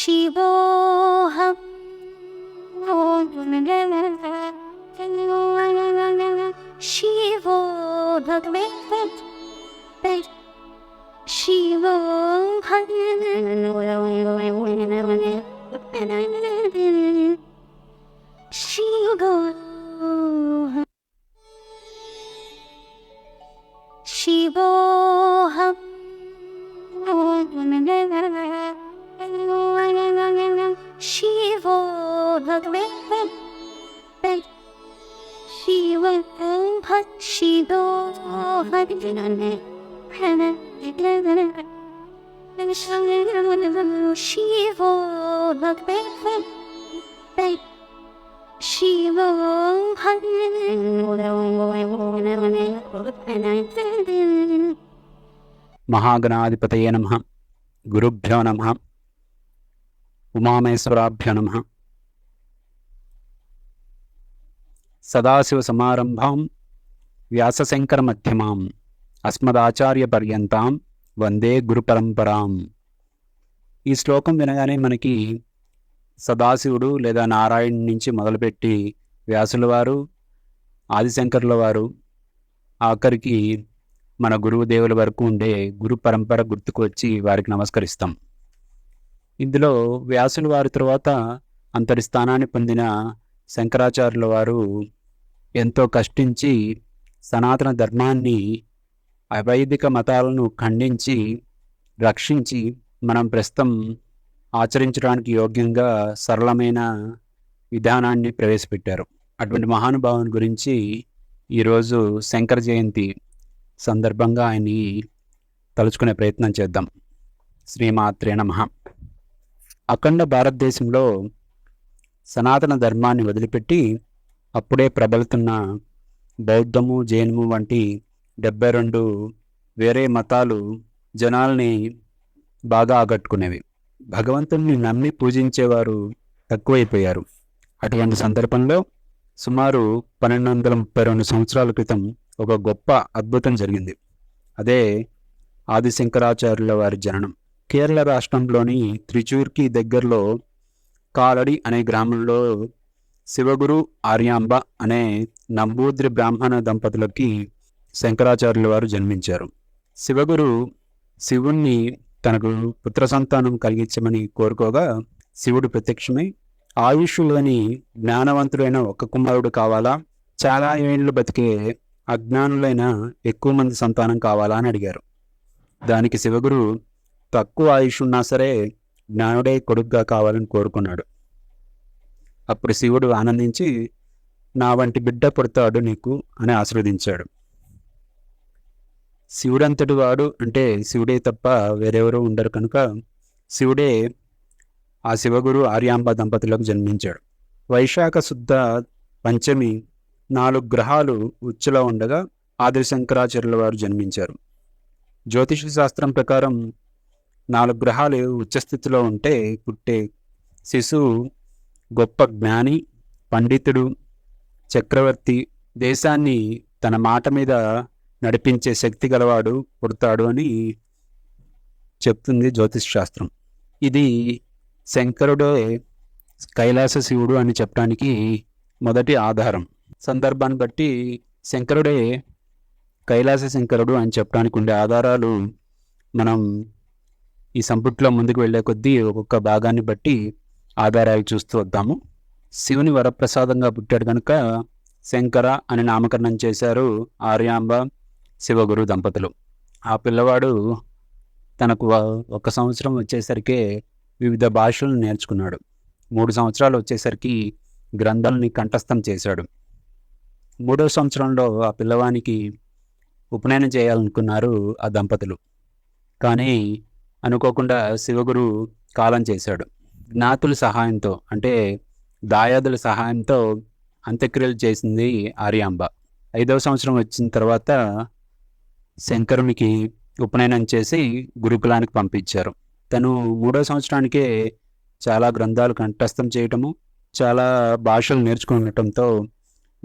शिवोऽहं शिवो शिवो शिवो சிதோ ஹரிஜனே சிவோ சிவோ மகாகணாதிபதையே நம குருப்பியோ நம உமாமேஸ்வராபியோ நம சதாசிவ சமாரம்பாம் వ్యాసశంకరమధ్యమాం. అస్మదాచార్యపర్యంతాం. వందే గురుపరంపరాం. ఈ శ్లోకం వినగానే మనకి సదాశివుడు లేదా నారాయణుడి నుంచి మొదలుపెట్టి వ్యాసుల వారు ఆదిశంకరుల వారు ఆఖరికి మన గురువు దేవుల వరకు ఉండే గురు పరంపర గుర్తుకు వచ్చి వారికి నమస్కరిస్తాం. ఇందులో వ్యాసుల వారి తర్వాత అంతటి స్థానాన్ని పొందిన శంకరాచార్యుల వారు ఎంతో కష్టించి సనాతన ధర్మాన్ని అవైదిక మతాలను ఖండించి రక్షించి మనం ప్రస్తుతం ఆచరించడానికి యోగ్యంగా సరళమైన విధానాన్ని ప్రవేశపెట్టారు. అటువంటి మహానుభావుని గురించి ఈరోజు శంకర జయంతి సందర్భంగా ఆయన్ని తలుచుకునే ప్రయత్నం చేద్దాం. శ్రీమాత్రే నమ. అఖండ భారతదేశంలో సనాతన ధర్మాన్ని వదిలిపెట్టి అప్పుడే ప్రబలుతున్న బౌద్ధము జైనము వంటి డెబ్బై రెండు వేరే మతాలు జనాల్ని బాగా ఆకట్టుకునేవి. భగవంతుడిని నమ్మి పూజించేవారు తక్కువైపోయారు. అటువంటి సందర్భంలో సుమారు పన్నెండు వందల ముప్పై రెండు సంవత్సరాల క్రితం ఒక గొప్ప అద్భుతం జరిగింది. అదే ఆదిశంకరాచార్యుల వారి జననం. కేరళ రాష్ట్రంలోని త్రిచూర్కి దగ్గరలో కాలడి అనే గ్రామంలో శివగురు ఆర్యాంబ అనే నంబూద్రి బ్రాహ్మణ దంపతులకి శంకరాచార్యుల వారు జన్మించారు. శివగురు శివుణ్ణి తనకు పుత్ర సంతానం కలిగించమని కోరుకోగా శివుడు ప్రత్యక్షమై ఆయుష్యులని జ్ఞానవంతుడైన ఒక్క కుమారుడు కావాలా? చాలా ఏళ్ళు బతికే అజ్ఞానులైన ఎక్కువ మంది సంతానం కావాలా? అని అడిగారు. దానికి శివగురు తక్కువ ఆయుష్ ఉన్నా సరే జ్ఞానుడే కొడుగ్గా కావాలని కోరుకున్నాడు. అప్పుడు శివుడు ఆనందించి నా వంటి బిడ్డ పుడతాడు నీకు అని ఆశీర్వదించాడు. శివుడంతటి వాడు అంటే శివుడే తప్ప వేరెవరూ ఉండరు కనుక శివుడే ఆ శివగురు ఆర్యాంబ దంపతులకు జన్మించాడు. వైశాఖ శుద్ధ పంచమి నాలుగు గ్రహాలు ఉచ్చులో ఉండగా ఆదిశంకరాచార్యుల వారు జన్మించారు. జ్యోతిష శాస్త్రం ప్రకారం నాలుగు గ్రహాలు ఉచ్చస్థితిలో ఉంటే పుట్టే శిశువు గొప్ప జ్ఞాని పండితుడు చక్రవర్తి దేశాన్ని తన మాట మీద నడిపించే శక్తి గలవాడు పుడతాడు అని చెప్తుంది జ్యోతిష్ శాస్త్రం. ఇది శంకరుడే కైలాస శివుడు అని చెప్పడానికి మొదటి ఆధారం. సందర్భాన్ని బట్టి శంకరుడే కైలాస శంకరుడు అని చెప్పడానికి ఉండే ఆధారాలు మనం ఈ సంపుట్లో ముందుకు వెళ్ళే కొద్దీ ఒక్కొక్క భాగాన్ని బట్టి ఆధారాలు చూస్తూ వద్దాము. శివుని వరప్రసాదంగా పుట్టాడు కనుక శంకర అని నామకరణం చేశారు ఆర్యాంబ శివగురు దంపతులు. ఆ పిల్లవాడు తనకు ఒక సంవత్సరం వచ్చేసరికి వివిధ భాషలను నేర్చుకున్నాడు. మూడు సంవత్సరాలు వచ్చేసరికి గ్రంథాలని కంఠస్థం చేశాడు. మూడో సంవత్సరంలో ఆ పిల్లవానికి ఉపనయనం చేయాలనుకున్నారు ఆ దంపతులు. కానీ అనుకోకుండా శివగురు కాలం చేశాడు. జ్ఞాతుల సహాయంతో అంటే దాయాదుల సహాయంతో అంత్యక్రియలు చేసింది ఆర్యాంబ. ఐదవ సంవత్సరం వచ్చిన తర్వాత శంకరునికి ఉపనయనం చేసి గురుకులానికి పంపించారు. తను మూడో సంవత్సరానికే చాలా గ్రంథాలు కంఠస్థం చేయటము చాలా భాషలు నేర్చుకుండటంతో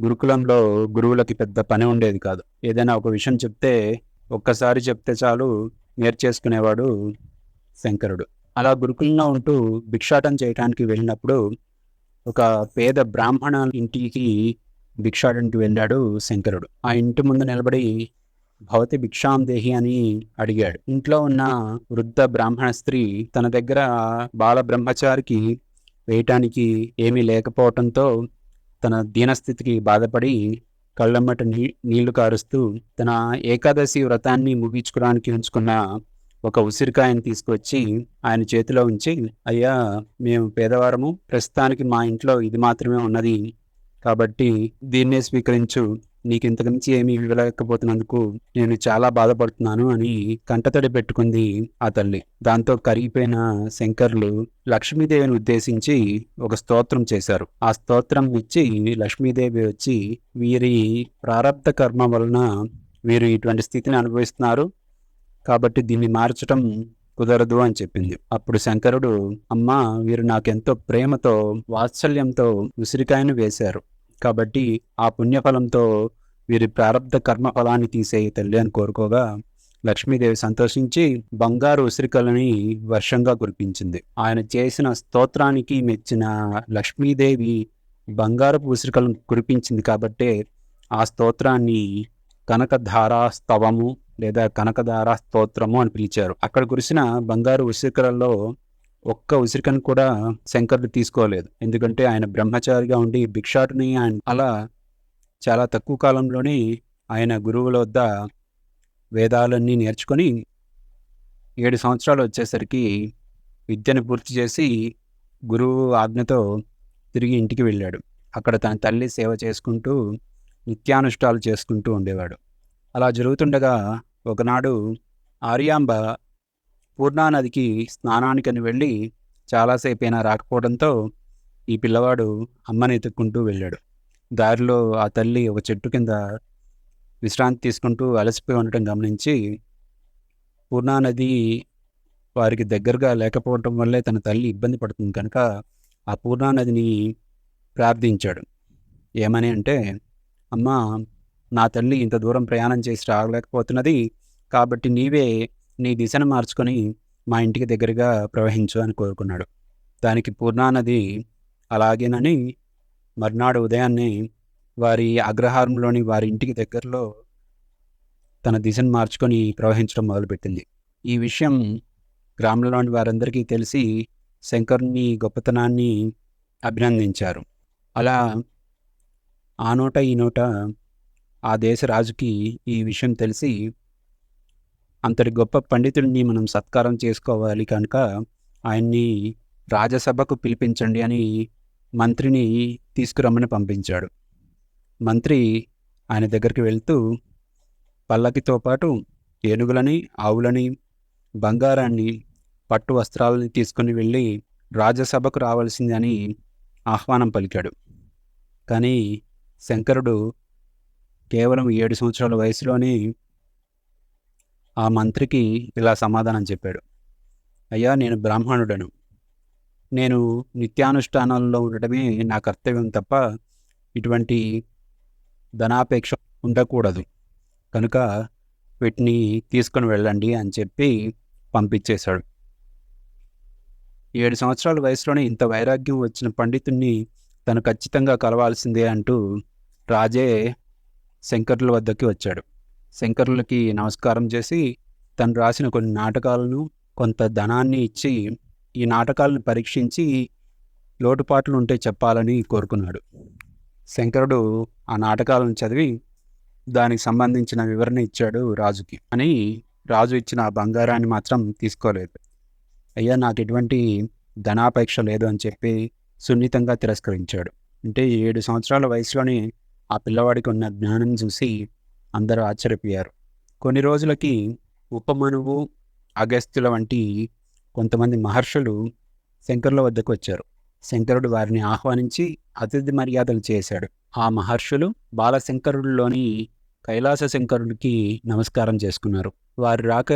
గురుకులంలో గురువులకి పెద్ద పని ఉండేది కాదు. ఏదైనా ఒక విషయం చెప్తే ఒక్కసారి చెప్తే చాలు నేర్చేసుకునేవాడు శంకరుడు. అలా గురుకులంలో ఉంటూ భిక్షాటం చేయడానికి వెళ్ళినప్పుడు ఒక పేద బ్రాహ్మణ ఇంటికి భిక్షాటంకి వెళ్ళాడు శంకరుడు. ఆ ఇంటి ముందు నిలబడి భవతి భిక్షాం దేహి అని అడిగాడు. ఇంట్లో ఉన్న వృద్ధ బ్రాహ్మణ స్త్రీ తన దగ్గర బాల బ్రహ్మచారికి వేయటానికి ఏమీ లేకపోవటంతో తన దీనస్థితికి బాధపడి కళ్ళమ్మట నీ నీళ్ళు కారుస్తూ తన ఏకాదశి వ్రతాన్ని ముగించుకోవడానికి ఉంచుకున్న ఒక ఉసిరికాయని తీసుకొచ్చి ఆయన చేతిలో ఉంచి అయ్యా మేము పేదవారము. ప్రస్తుతానికి మా ఇంట్లో ఇది మాత్రమే ఉన్నది. కాబట్టి దీన్నే స్వీకరించు. నీకు ఇంతకుమించి ఏమీ ఇవ్వలేకపోతున్నందుకు నేను చాలా బాధపడుతున్నాను అని కంటతడి పెట్టుకుంది ఆ తల్లి. దాంతో కరిగిపోయిన శంకర్లు లక్ష్మీదేవిని ఉద్దేశించి ఒక స్తోత్రం చేశారు. ఆ స్తోత్రం ఇచ్చి లక్ష్మీదేవి వచ్చి వీరి ప్రారంధ కర్మ వలన వీరు ఇటువంటి స్థితిని అనుభవిస్తున్నారు. కాబట్టి దీన్ని మార్చటం కుదరదు అని చెప్పింది. అప్పుడు శంకరుడు అమ్మా వీరు నాకెంతో ప్రేమతో వాత్సల్యంతో ఉసిరికాయను వేశారు. కాబట్టి ఆ పుణ్యఫలంతో వీరి ప్రారంధ కర్మఫలాన్ని తీసే తల్లి అని కోరుకోగా లక్ష్మీదేవి సంతోషించి బంగారు ఉసిరికలని వర్షంగా కురిపించింది. ఆయన చేసిన స్తోత్రానికి మెచ్చిన లక్ష్మీదేవి బంగారపు ఉసిరికలను కురిపించింది కాబట్టే ఆ స్తోత్రాన్ని కనకధారా స్తవము లేదా కనకధార స్తోత్రము అని పిలిచారు. అక్కడ కురిసిన బంగారు ఉసిరికలలో ఒక్క ఉసిరికను కూడా శంకరుడు తీసుకోలేదు. ఎందుకంటే ఆయన బ్రహ్మచారిగా ఉండి భిక్షాటుని ఆయన అలా చాలా తక్కువ కాలంలోనే ఆయన గురువుల వద్ద వేదాలన్నీ నేర్చుకొని ఏడు సంవత్సరాలు వచ్చేసరికి విద్యను పూర్తి చేసి గురువు ఆజ్ఞతో తిరిగి ఇంటికి వెళ్ళాడు. అక్కడ తన తల్లి సేవ చేసుకుంటూ నిత్యానుష్ఠాలు చేసుకుంటూ ఉండేవాడు. అలా జరుగుతుండగా ఒకనాడు ఆర్యాంబ పూర్ణానదికి స్నానానికని వెళ్ళి చాలాసేపు అయినా రాకపోవడంతో ఈ పిల్లవాడు అమ్మని ఎత్తుక్కుంటూ వెళ్ళాడు. దారిలో ఆ తల్లి ఒక చెట్టు కింద విశ్రాంతి తీసుకుంటూ అలసిపోయి ఉండటం గమనించి పూర్ణానది వారికి దగ్గరగా లేకపోవటం వల్లే తన తల్లి ఇబ్బంది పడుతుంది కనుక ఆ పూర్ణానదిని ప్రార్థించాడు. ఏమని అంటే అమ్మ నా తల్లి ఇంత దూరం ప్రయాణం చేసి రాలేకపోతున్నది కాబట్టి నీవే నీ దిశను మార్చుకొని మా ఇంటికి దగ్గరగా ప్రవహించు అని కోరుకున్నాడు. దానికి పూర్ణానది అలాగేనని మర్నాడు ఉదయాన్నే వారి అగ్రహారంలోని వారి ఇంటికి దగ్గరలో తన దిశను మార్చుకొని ప్రవహించడం మొదలుపెట్టింది. ఈ విషయం గ్రామంలోని వారందరికీ తెలిసి శంకరుని గొప్పతనాన్ని అభినందించారు. అలా ఆ నోట ఈ నోట ఆ దేశ రాజుకి ఈ విషయం తెలిసి అంతటి గొప్ప పండితుడిని మనం సత్కారం చేసుకోవాలి కనుక ఆయన్ని రాజసభకు పిలిపించండి అని మంత్రిని తీసుకురమ్మని పంపించాడు. మంత్రి ఆయన దగ్గరికి వెళ్తూ పల్లకితో పాటు ఏనుగులని ఆవులని బంగారాన్ని పట్టు వస్త్రాలని తీసుకుని వెళ్ళి రాజసభకు రావాల్సిందని ఆహ్వానం పలికాడు. కానీ శంకరుడు కేవలం ఏడు సంవత్సరాల వయసులోనే ఆ మంత్రికి ఇలా సమాధానం చెప్పాడు. అయ్యా నేను బ్రాహ్మణుడను. నేను నిత్యానుష్ఠానాల్లో ఉండటమే నా కర్తవ్యం తప్ప ఇటువంటి ధనాపేక్ష ఉండకూడదు. కనుక వీటిని తీసుకొని వెళ్ళండి అని చెప్పి పంపించేశాడు. ఏడు సంవత్సరాల వయసులోనే ఇంత వైరాగ్యం వచ్చిన పండితుణ్ణి తను ఖచ్చితంగా కలవాల్సిందే అంటూ రాజే శంకరుల వద్దకి వచ్చాడు. శంకరులకి నమస్కారం చేసి తను రాసిన కొన్ని నాటకాలను కొంత ధనాన్ని ఇచ్చి ఈ నాటకాలను పరీక్షించి లోటుపాట్లు ఉంటే చెప్పాలని కోరుకున్నాడు. శంకరుడు ఆ నాటకాలను చదివి దానికి సంబంధించిన వివరణ ఇచ్చాడు రాజుకి. అని రాజు ఇచ్చిన ఆ బంగారాన్ని మాత్రం తీసుకోలేదు. అయ్యా నాకు ఎటువంటి ధనాపేక్ష లేదు అని చెప్పి సున్నితంగా తిరస్కరించాడు. అంటే ఏడు సంవత్సరాల వయసులోనే ఆ పిల్లవాడికి ఉన్న జ్ఞానం చూసి అందరూ ఆశ్చర్యపోయారు. కొన్ని రోజులకి ఉపమనువు అగస్త్యుల వంటి కొంతమంది మహర్షులు శంకరుల వద్దకు వచ్చారు. శంకరుడు వారిని ఆహ్వానించి అతిథి మర్యాదలు చేశాడు. ఆ మహర్షులు బాలశంకరుడిలోని కైలాస శంకరుడికి నమస్కారం చేసుకున్నారు. వారి రాక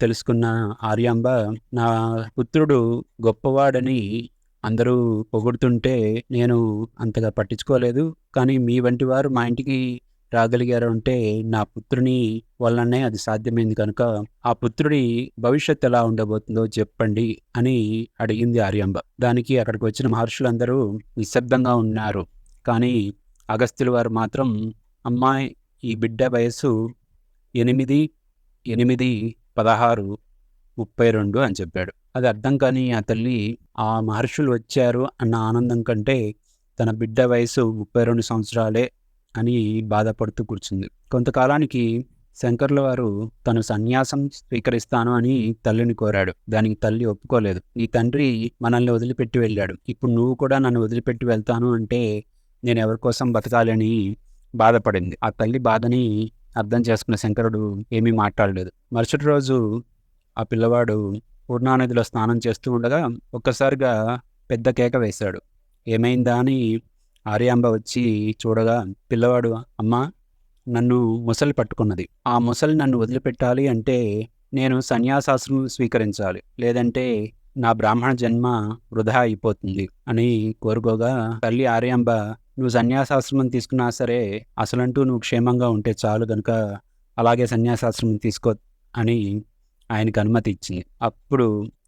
తెలుసుకున్న ఆర్యాంబ నా పుత్రుడు గొప్పవాడని అందరూ పొగుడుతుంటే నేను అంతగా పట్టించుకోలేదు. కానీ మీ వంటి వారు మా ఇంటికి రాగలిగారు అంటే నా పుత్రుని వల్లనే అది సాధ్యమైంది కనుక ఆ పుత్రుడి భవిష్యత్ ఎలా ఉండబోతుందో చెప్పండి అని అడిగింది ఆర్యాంబ. దానికి అక్కడికి వచ్చిన మహర్షులందరూ నిశ్శబ్దంగా ఉన్నారు. కానీ అగస్త్యుల వారు మాత్రం అమ్మాయి ఈ బిడ్డ వయస్సు ఎనిమిది ఎనిమిది పదహారు ముప్పై రెండు అని చెప్పాడు. అది అర్థం కానీ ఆ తల్లి ఆ మహర్షులు వచ్చారు అన్న ఆనందం కంటే తన బిడ్డ వయసు ముప్పై రెండు సంవత్సరాలే అని బాధపడుతూ కూర్చుంది. కొంతకాలానికి శంకర్ల వారు తను సన్యాసం స్వీకరిస్తాను అని తల్లిని కోరాడు. దానికి తల్లి ఒప్పుకోలేదు. నీ తండ్రి మనల్ని వదిలిపెట్టి వెళ్ళాడు. ఇప్పుడు నువ్వు కూడా నన్ను వదిలిపెట్టి వెళ్తాను అంటే నేను ఎవరి కోసం బతకాలని బాధపడింది. ఆ తల్లి బాధని అర్థం చేసుకున్న శంకరుడు ఏమీ మాట్లాడలేదు. మరుసటి రోజు ఆ పిల్లవాడు పూర్ణానదిలో స్నానం చేస్తూ ఉండగా ఒక్కసారిగా పెద్ద కేక వేశాడు. ఏమైందా అని ఆర్యాంబ వచ్చి చూడగా పిల్లవాడు అమ్మ నన్ను ముసలి పట్టుకున్నది. ఆ ముసలి నన్ను వదిలిపెట్టాలి అంటే నేను సన్యాసాశ్రమం స్వీకరించాలి. లేదంటే నా బ్రాహ్మణ జన్మ వృధా అయిపోతుంది అని కోరుకోగా తల్లి ఆర్యాంబ నువ్వు సన్యాసాశ్రమం తీసుకున్నా సరే అసలంటూ నువ్వు క్షేమంగా ఉంటే చాలు కనుక అలాగే సన్యాసాశ్రమం తీసుకో అని ఆయనకు అనుమతి ఇచ్చింది. అప్పుడు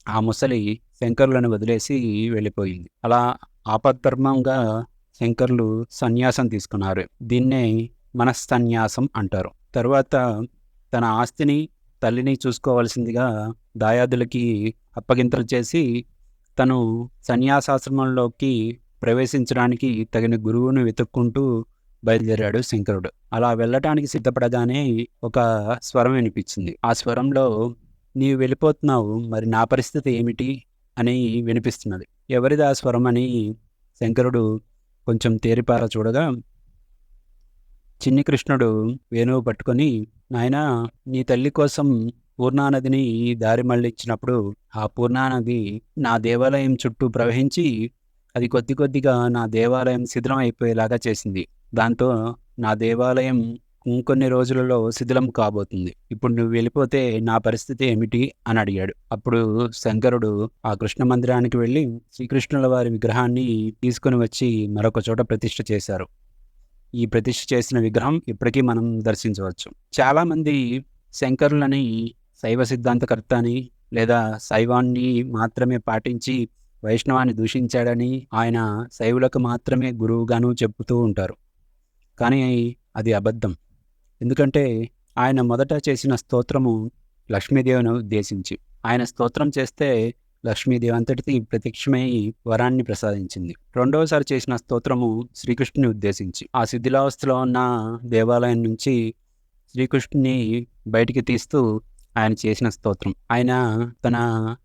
ఆ ముసలి శంకరులను వదిలేసి వెళ్ళిపోయింది. అలా ఆపద్ధర్మంగా శంకర్లు సన్యాసం తీసుకున్నారు. దీన్నే మనస్సన్యాసం అంటారు. తరువాత తన ఆస్తిని తల్లిని చూసుకోవాల్సిందిగా దాయాదులకి అప్పగింతలు చేసి తను సన్యాసాశ్రమంలోకి ప్రవేశించడానికి తగిన గురువును వెతుక్కుంటూ బయలుదేరాడు శంకరుడు. అలా వెళ్ళటానికి సిద్ధపడగానే ఒక స్వరం వినిపించింది. ఆ స్వరంలో నీవు వెళ్ళిపోతున్నావు. మరి నా పరిస్థితి ఏమిటి? అని వినిపిస్తున్నది. ఎవరిది ఆ స్వరం అని శంకరుడు కొంచెం తేరిపార చూడగా చిన్ని కృష్ణుడు వేణువు పట్టుకొని నాయనా నీ తల్లి కోసం పూర్ణానదిని దారి మళ్ళించినప్పుడు ఆ పూర్ణానది నా దేవాలయం చుట్టూ ప్రవహించి అది కొద్ది కొద్దిగా నా దేవాలయం శిథిలం అయిపోయేలాగా చేసింది. దాంతో నా దేవాలయం ఇంకొన్ని రోజులలో శిథిలం కాబోతుంది. ఇప్పుడు నువ్వు వెళ్ళిపోతే నా పరిస్థితి ఏమిటి? అని అడిగాడు. అప్పుడు శంకరుడు ఆ కృష్ణ మందిరానికి వెళ్ళి శ్రీకృష్ణుల వారి విగ్రహాన్ని తీసుకుని వచ్చి మరొక చోట ప్రతిష్ఠ చేశారు. ఈ ప్రతిష్ఠ చేసిన విగ్రహం ఇప్పటికీ మనం దర్శించవచ్చు. చాలామంది శంకరులని శైవ సిద్ధాంతకర్త అని లేదా శైవాన్ని మాత్రమే పాటించి వైష్ణవాన్ని దూషించాడని ఆయన శైవులకు మాత్రమే గురువుగాను చెబుతూ ఉంటారు. కానీ అది అబద్ధం. ఎందుకంటే ఆయన మొదట చేసిన స్తోత్రము లక్ష్మీదేవిని ఉద్దేశించి. ఆయన స్తోత్రం చేస్తే లక్ష్మీదేవి అంతటి ప్రత్యక్షమై వరాన్ని ప్రసాదించింది. రెండవసారి చేసిన స్తోత్రము శ్రీకృష్ణుని ఉద్దేశించి. ఆ శిథిలావస్థలో ఉన్న దేవాలయం నుంచి శ్రీకృష్ణుని బయటికి తీస్తూ ఆయన చేసిన స్తోత్రం. ఆయన తన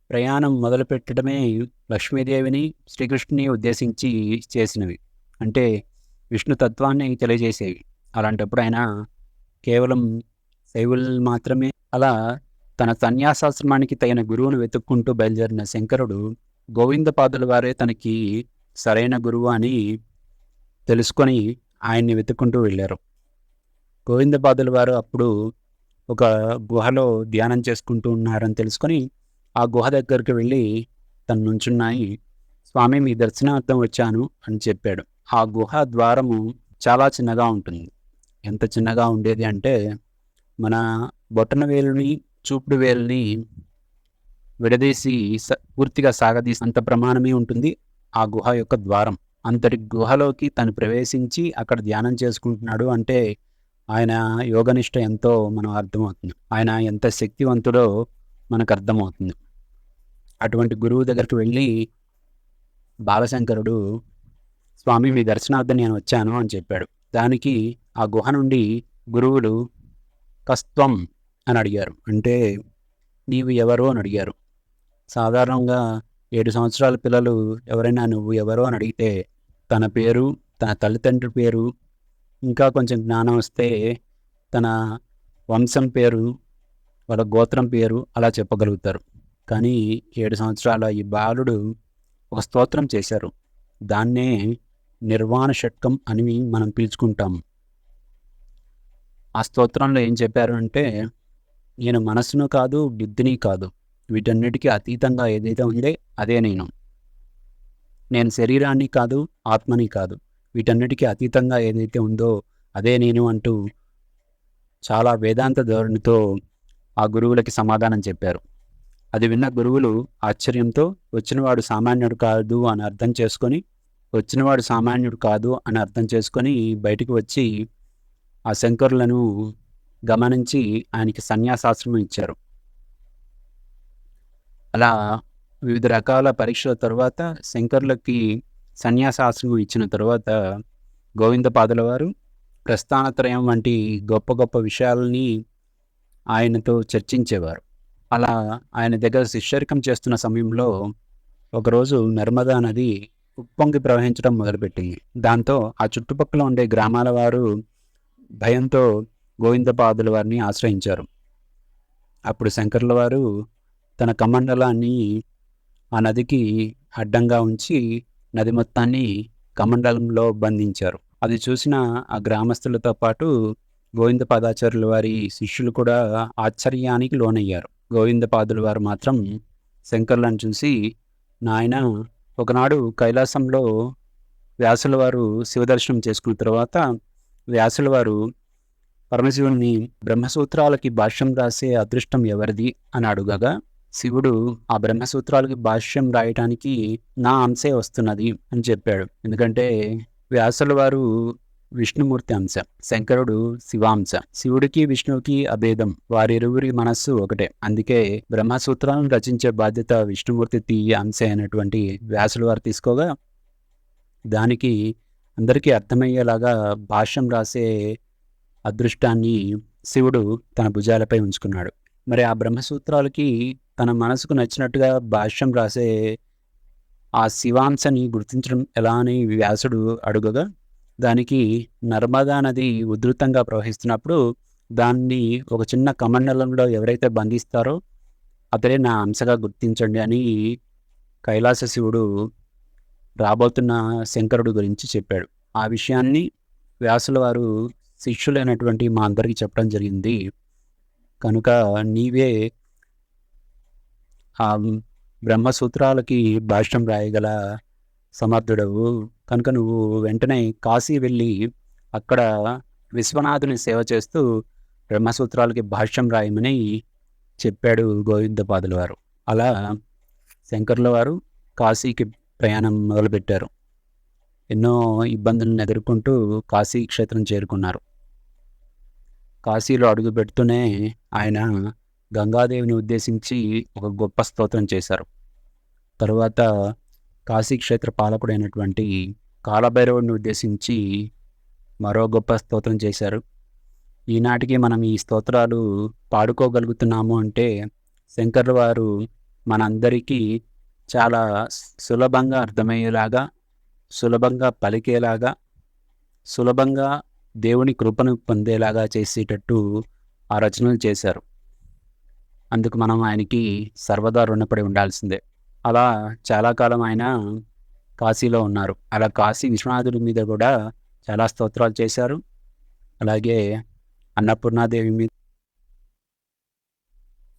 ప్రయాణం మొదలుపెట్టడమే లక్ష్మీదేవిని శ్రీకృష్ణుని ఉద్దేశించి చేసినవి. అంటే విష్ణు తత్వాన్ని తెలియజేసేవి. అలాంటప్పుడు ఆయన కేవలం శైవులు మాత్రమే. అలా తన సన్యాసాశ్రమానికి తగిన గురువును వెతుక్కుంటూ బయలుదేరిన శంకరుడు గోవిందపాదుల వారే తనకి సరైన గురువు అని తెలుసుకొని ఆయన్ని వెతుక్కుంటూ వెళ్ళారు. గోవిందపాదుల వారు అప్పుడు ఒక గుహలో ధ్యానం చేసుకుంటూ ఉన్నారని తెలుసుకొని ఆ గుహ దగ్గరికి వెళ్ళి తను నుంచున్నాయి స్వామి మీ దర్శనార్థం వచ్చాను అని చెప్పాడు. ఆ గుహ ద్వారము చాలా చిన్నగా ఉంటుంది. ఎంత చిన్నగా ఉండేది అంటే మన బొట్టన వేలుని చూపుడు వేలుని విడదీసి స- పూర్తిగా సాగదీసి అంత ప్రమాణమే ఉంటుంది ఆ గుహ యొక్క ద్వారం. అంతటి గుహలోకి తను ప్రవేశించి అక్కడ ధ్యానం చేసుకుంటున్నాడు అంటే ఆయన యోగనిష్ట ఎంతో మనం అర్థమవుతుంది. ఆయన ఎంత శక్తివంతుడో మనకు అర్థమవుతుంది. అటువంటి గురువు దగ్గరికి వెళ్ళి బాలశంకరుడు స్వామి మీ దర్శనార్థం నేను వచ్చాను అని చెప్పాడు. దానికి ఆ గుహ నుండి గురువులు కస్త్వం అని అడిగారు. అంటే నీవు ఎవరు అని అడిగారు. సాధారణంగా ఏడు సంవత్సరాల పిల్లలు ఎవరైనా నువ్వు ఎవరు అని అడిగితే తన పేరు తన తల్లిదండ్రి పేరు ఇంకా కొంచెం జ్ఞానం వస్తే తన వంశం పేరు వాళ్ళ గోత్రం పేరు అలా చెప్పగలుగుతారు. కానీ ఏడు సంవత్సరాల ఈ బాలుడు ఒక స్తోత్రం చేశారు. దాన్నే నిర్వాణ షట్కం అని మనం పిలుచుకుంటాం. ఆ స్తోత్రంలో ఏం చెప్పారు అంటే నేను మనస్సును కాదు బుద్ధిని కాదు. వీటన్నిటికీ అతీతంగా ఏదైతే ఉందే అదే నేను. నేను శరీరాన్ని కాదు ఆత్మని కాదు. వీటన్నిటికీ అతీతంగా ఏదైతే ఉందో అదే నేను అంటూ చాలా వేదాంత ధోరణితో ఆ గురువులకి సమాధానం చెప్పారు. అది విన్న గురువులు ఆశ్చర్యంతో వచ్చినవాడు సామాన్యుడు కాదు అని అర్థం చేసుకొని వచ్చినవాడు సామాన్యుడు కాదు అని అర్థం చేసుకొని బయటికి వచ్చి ఆ శంకరులను గమనించి ఆయనకి సన్యాసాశ్రమం ఇచ్చారు. అలా వివిధ రకాల పరీక్షల తర్వాత శంకర్లకి సన్యాసాశ్రమం ఇచ్చిన తర్వాత గోవిందపాదుల వారు ప్రస్థానత్రయం వంటి గొప్ప గొప్ప విషయాలని ఆయనతో చర్చించేవారు. అలా ఆయన దగ్గర శిష్యరికం చేస్తున్న సమయంలో ఒకరోజు నర్మదా నది ఉప్పొంగి ప్రవహించడం మొదలుపెట్టింది. దాంతో ఆ చుట్టుపక్కల ఉండే గ్రామాల వారు భయంతో గోవిందపాదుల వారిని ఆశ్రయించారు. అప్పుడు శంకర్ల వారు తన కమండలాన్ని ఆ నదికి అడ్డంగా ఉంచి నది మొత్తాన్ని కమండలంలో బంధించారు. అది చూసిన ఆ గ్రామస్తులతో పాటు గోవిందపాదాచార్యుల వారి శిష్యులు కూడా ఆశ్చర్యానికి లోనయ్యారు. గోవిందపాదుల వారు మాత్రం శంకర్లను చూసి నాయన ఒకనాడు కైలాసంలో వ్యాసుల వారు శివదర్శనం చేసుకున్న తర్వాత వ్యాసుల వారు పరమశివుని బ్రహ్మసూత్రాలకి భాష్యం రాసే అదృష్టం ఎవరిది? అని అడుగగా శివుడు ఆ బ్రహ్మసూత్రాలకి భాష్యం రాయటానికి నా అంశే వస్తున్నది అని చెప్పాడు. ఎందుకంటే వ్యాసుల వారు విష్ణుమూర్తి అంశ శంకరుడు శివాంశ. శివుడికి విష్ణువుకి అభేదం వారిరువురి మనస్సు ఒకటే. అందుకే బ్రహ్మసూత్రాలను రచించే బాధ్యత విష్ణుమూర్తి తీయ అంశ అయినటువంటి వ్యాసులు వారు తీసుకోగా దానికి అందరికీ అర్థమయ్యేలాగా భాష్యం రాసే అదృష్టాన్ని శివుడు తన భుజాలపై ఉంచుకున్నాడు. మరి ఆ బ్రహ్మసూత్రాలకి తన మనసుకు నచ్చినట్టుగా భాష్యం రాసే ఆ శివాంశని గుర్తించడం ఎలా అని వ్యాసుడు అడుగగా దానికి నర్మదా నది ఉధృతంగా ప్రవహిస్తున్నప్పుడు దాన్ని ఒక చిన్న కమండలంలో ఎవరైతే బంధిస్తారో అతడే నా అంశగా గుర్తించండి అని కైలాస శివుడు రాబోతున్న శంకరుడు గురించి చెప్పాడు. ఆ విషయాన్ని వ్యాసుల వారు శిష్యులైనటువంటి మా అందరికీ చెప్పడం జరిగింది. కనుక నీవే ఆ బ్రహ్మసూత్రాలకి భాష్యం రాయగల సమర్థుడవు. కనుక నువ్వు వెంటనే కాశీ వెళ్ళి అక్కడ విశ్వనాథుని సేవ చేస్తూ బ్రహ్మసూత్రాలకి భాష్యం రాయమని చెప్పాడు గోవిందపాదుల వారు. అలా శంకర్ల వారు కాశీకి ప్రయాణం మొదలుపెట్టారు. ఎన్నో ఇబ్బందులను ఎదుర్కొంటూ కాశీ క్షేత్రం చేరుకున్నారు. కాశీలో అడుగు పెడుతూనే ఆయన గంగాదేవిని ఉద్దేశించి ఒక గొప్ప స్తోత్రం చేశారు. తరువాత కాశీ క్షేత్ర పాలకుడైనటువంటి కాలభైరవుడిని ఉద్దేశించి మరో గొప్ప స్తోత్రం చేశారు. ఈనాటికి మనం ఈ స్తోత్రాలు పాడుకోగలుగుతున్నాము అంటే శంకర్ల వారు మనందరికీ చాలా సులభంగా అర్థమయ్యేలాగా సులభంగా పలికేలాగా సులభంగా దేవుని కృపను పొందేలాగా చేసేటట్టు ఆ రచనలు చేశారు. అందుకు మనం ఆయనకి సర్వదా రుణపడి ఉండాల్సిందే. అలా చాలా కాలం ఆయన కాశీలో ఉన్నారు. అలా కాశీ విశ్వనాథుడి మీద కూడా చాలా స్తోత్రాలు చేశారు. అలాగే అన్నపూర్ణాదేవి మీద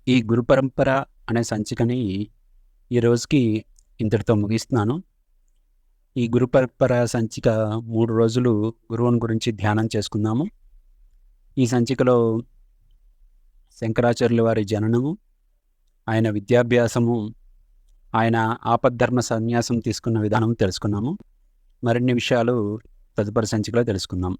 ఈ గురు పరంపర అనే సంచికని ఈ రోజుకి ఇంతటితో ముగిస్తున్నాను. ఈ గురు పరంపర సంచిక మూడు రోజులు గురువుని గురించి ధ్యానం చేసుకుందాము. ఈ సంచికలో శంకరాచార్యుల వారి జననము ఆయన విద్యాభ్యాసము ఆయన ఆపద్ధర్మ సన్యాసం తీసుకున్న విధానం తెలుసుకున్నాము. మరిన్ని విషయాలు తదుపరి సంచికలో తెలుసుకుందాం.